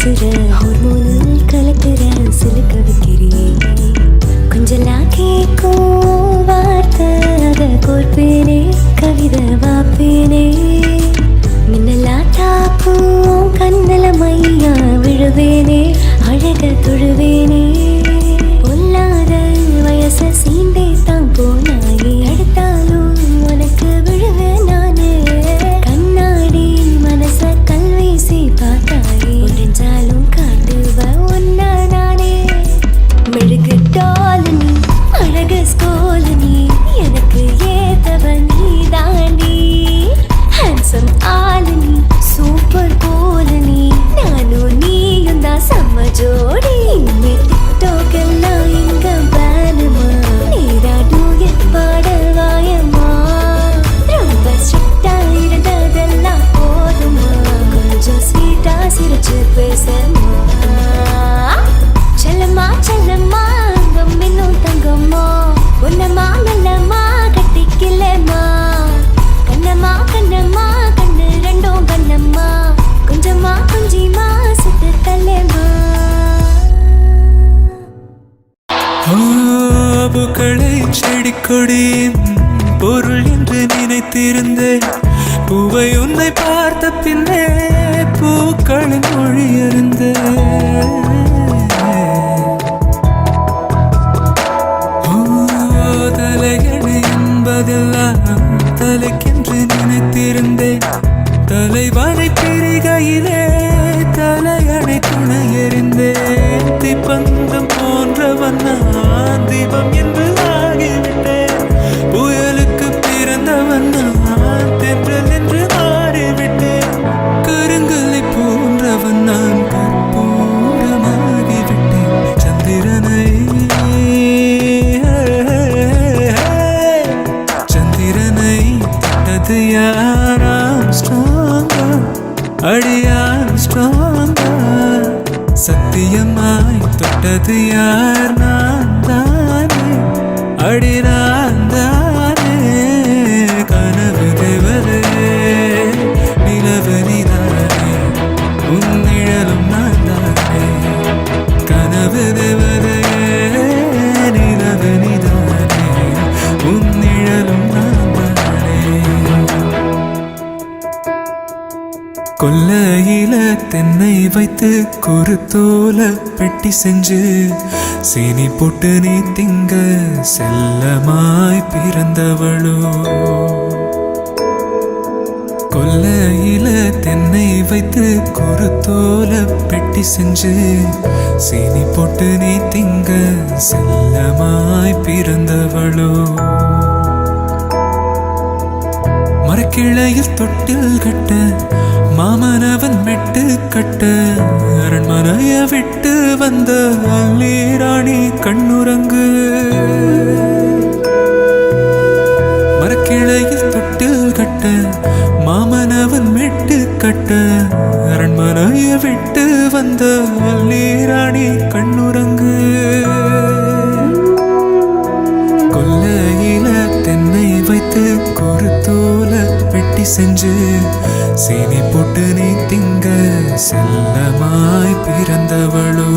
மூணுல் கலக்குற சிலுக்க வைக்கிறியே. கொஞ்சலா கேட்கும் வார்த்தை அத கோர்ப்பேனே கவிதை வாப்பேனே மின்னலா தாக்கும் கண்ணல மையா விழுவேனே. அழக தொழுவே அழகு நீ எனக்கு ஏத்தவ நீ தாண்டி ஹேண்ட்ஸம் ஆள நீ சூப்பர் போல நீ. நானும் நீயும் தான் செம்ம ஜோடி. இனிமே டிக்டாக் எல்லாம் இங்க பேனுமா நீராடு ரொம்ப ஸ்ட்ரிக்டா இருந்ததெல்லாம் போதுமா? கொஞ்சம் ஸ்வீட்டா சிரிச்சு பேசமா கொடியின் பொருள் என்று நினைத்திருந்தேன். பூவை உன்னை பார்த்த பின்னே பூக்களின் மொழி தலையணை அடியார் ஸ்ட்ராங்கர் அடியார் ஸ்ட்ராங்கர் சத்தியமாய் தொட்டது யார்? நான் தானே. அடி நான் தானே கொல்லையில தென்னை வைத்து குருத்தோல பெட்டி செஞ்சு சீனி போட்டு நீ திங்க செல்லமாய் பிறந்தவளோ. கொல்லையில தென்னை வைத்து குருத்தோல பெட்டி செஞ்சு சீனி போட்டு நீ திங்க செல்லமாய் பிறந்தவளோ. கிளையில் தொட்டில் கட்ட மாமனவன் மெட்டு கட்ட அரண்மனைய விட்டு வந்த அல்லீராணி கண்ணுரங்கு மரக்கிளையில் தொட்டில் கட்ட மாமனவன் மெட்டு கட்ட அரண்மனைய விட்டு வந்த ரொட்டி செஞ்சு சீனி போட்டு நீ திங்க செல்லமாய் பிறந்தவளோ.